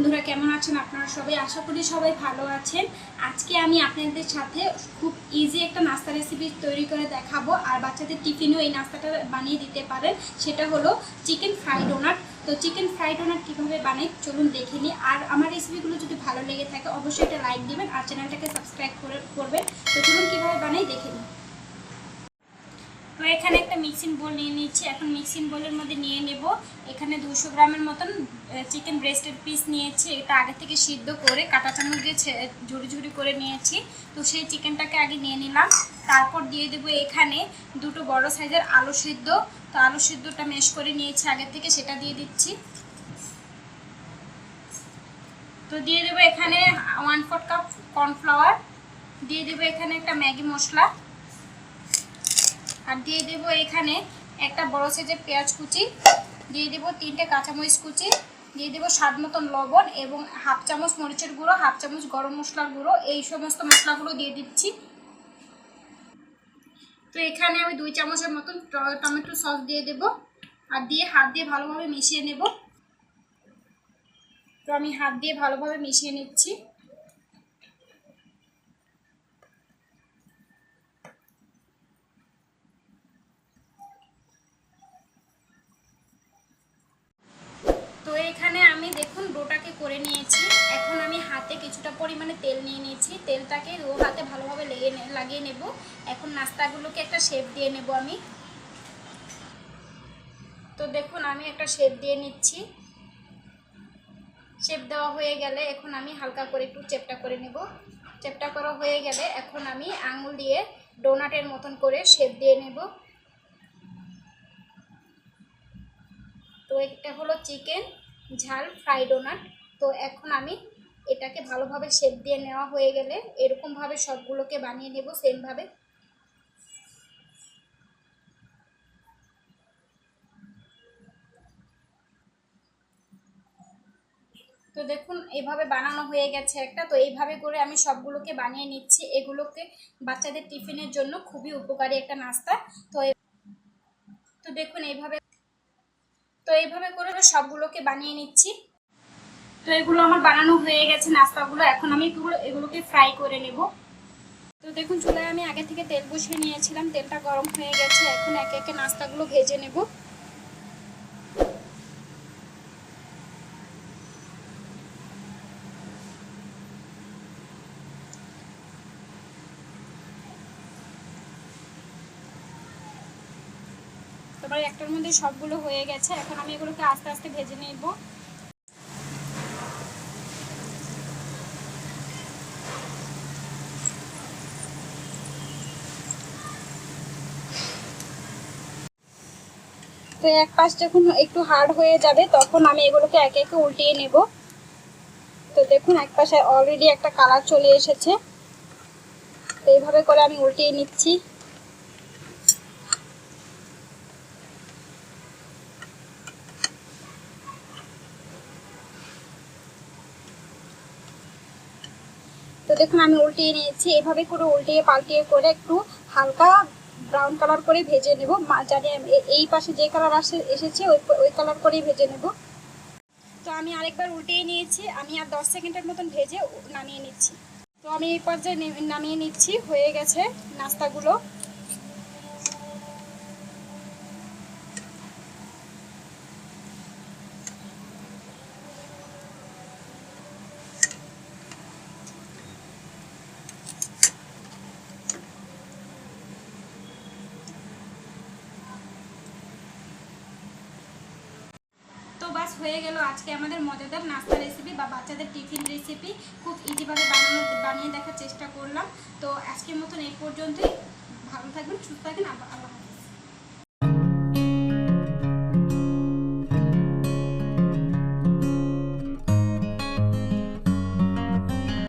বন্ধুরা, কেমন আছেন আপনারা সবাই? আশা করি সবাই ভালো আছেন। আজকে আমি আপনাদের সাথে খুব ইজি একটা নাস্তা রেসিপি তৈরি করে দেখাবো। আর বাচ্চাদের টিফিনেও এই নাস্তাটা বানিয়ে দিতে পারেন। সেটা হলো চিকেন ফ্রাই ডোনাট তো চিকেন ফ্রাই ডোনাট কীভাবে বানাই, চলুন দেখে নিই। আর আমার রেসিপিগুলো যদি ভালো লেগে থাকে, অবশ্যই একটা লাইক দিবেন আর চ্যানেলটাকে সাবস্ক্রাইব করে করবেন। তো চলুন কীভাবে বানাই, দেখে নিই। তো এখানে একটা মিক্সিং বোল নিয়ে নিচ্ছি। এখন মিক্সিং বোলের মধ্যে নিয়ে নেব। এখানে দুশো গ্রামের মতন চিকেন ব্রেস্টের পিস নিয়েছি। এটা আগে থেকে সিদ্ধ করে কাটা চামচ দিয়ে ঝুড়ি ঝুড়ি করে নিয়েছি। তো সেই চিকেনটাকে আগে নিয়ে নিলাম। তারপর দিয়ে দেবো এখানে দুটো বড় সাইজের আলু সিদ্ধ। তো আলু সিদ্ধটা মেশ করে নিয়েছি আগে থেকে, সেটা দিয়ে দিচ্ছি। তো দিয়ে দেবো এখানে ওয়ান ফোর কাপ কর্নফ্লাওয়ার দিয়ে দেবো এখানে একটা ম্যাগি মশলা। আর দিয়ে দেবো এখানে একটা বড় সাইজের পেঁয়াজ কুচি, দিয়ে দেবো তিনটে কাঁচামরিচ কুচি, দিয়ে দেবো স্বাদ মতন লবণ এবং হাফ চামচ মরিচের গুঁড়ো, হাফ চামচ গরম মশলার গুঁড়ো, এই সমস্ত মশলাগুলো দিয়ে দিচ্ছি। তো এখানে আমি দুই চামচের মতন টমেটো সস দিয়ে দেবো আর দিয়ে হাত দিয়ে ভালোভাবে মিশিয়ে নেব। তো আমি হাত দিয়ে ভালোভাবে মিশিয়ে নিচ্ছি তো এখানে আমি ডোটাকে করে নিয়েছি। এখন আমি হাতে কিছুটা পরিমাণে তেল নিয়ে নিয়েছি। তেলটাকে ও হাতে ভালোভাবে লেগে লাগিয়ে নেব। এখন নাস্তাগুলোকে একটা শেপ দিয়ে নেব আমি। তো দেখুন, আমি একটা শেপ দিয়ে নিচ্ছি। শেপ দেওয়া হয়ে গেলে এখন আমি হালকা করে একটু চেপটা করে নেব। চেপটা করা হয়ে গেলে এখন আমি আঙুল দিয়ে ডোনাটের মতন করে শেপ দিয়ে নেব। তো এটা হলো চিকেন ঝাল ফ্রাই ডোনাট তো এখন আমি এটাকে ভালোভাবে শেপ দিয়ে নেওয়া হয়ে গেলে এরকমভাবে সবগুলোকে বানিয়ে নেব সেমভাবে তো দেখুন এইভাবে বানানো হয়ে গেছে একটা। তো এইভাবে করে আমি সবগুলোকে বানিয়ে নিচ্ছি। এগুলোকে বাচ্চাদের টিফিনের জন্য খুবই উপকারী একটা নাস্তা। তো তো দেখুন, এইভাবে তো এইভাবে করে সবগুলোকে বানিয়ে নিচ্ছি। তো এগুলো আমার বানানো হয়ে গেছে, নাস্তাগুলো। এখন আমি এগুলো এগুলোকে ফ্রাই করে নেব। তো দেখুন, চুলায় আমি আগে থেকে তেল বসিয়ে নিয়েছিলাম। তেলটা গরম হয়ে গেছে। এখন একে একে নাস্তাগুলো ভেজে নেব। তোমার একটার মধ্যে সবগুলো হয়ে গেছে। এখন আমি এগুলোকে আস্তে আস্তে ভেজে নেব। তো এক পাশ যখন একটু হার্ড হয়ে যাবে, তখন আমি এগুলোকে একে একে উল্টিয়ে নেব। তো দেখুন, এক পাশে অলরেডি একটা কালার চলে এসেছে। তো এইভাবে করে আমি উল্টিয়ে নিচ্ছি। তো দেখুন, আমি উল্টিয়ে নিয়েছি। এভাবে করে উল্টিয়ে পাল্টিয়ে করে একটু হালকা ব্রাউন কালার করে ভেজে নেব। জানি এই পাশে যে কালার আসে, এসেছে, ওই ওই কালার করেই ভেজে নেব। তো আমি আরেকবার উল্টিয়ে নিয়েছি। আমি আর দশ সেকেন্ডের মতন ভেজে নামিয়ে নিচ্ছি। তো আমি এই পর্যায়ে নামিয়ে নিচ্ছি। হয়ে গেছে নাস্তাগুলো তো বাস হয়ে গেল আজকে আমাদের মজাদার নাস্তা রেসিপি বা বাচ্চাদের টিফিন রেসিপি খুব ইজিভাবে বানানো বানিয়ে দেখার চেষ্টা করলাম। তো আজকের মতন এই পর্যন্তই। ভালো থাকবেন, সুস্থ থাকবেন আল্লাহ।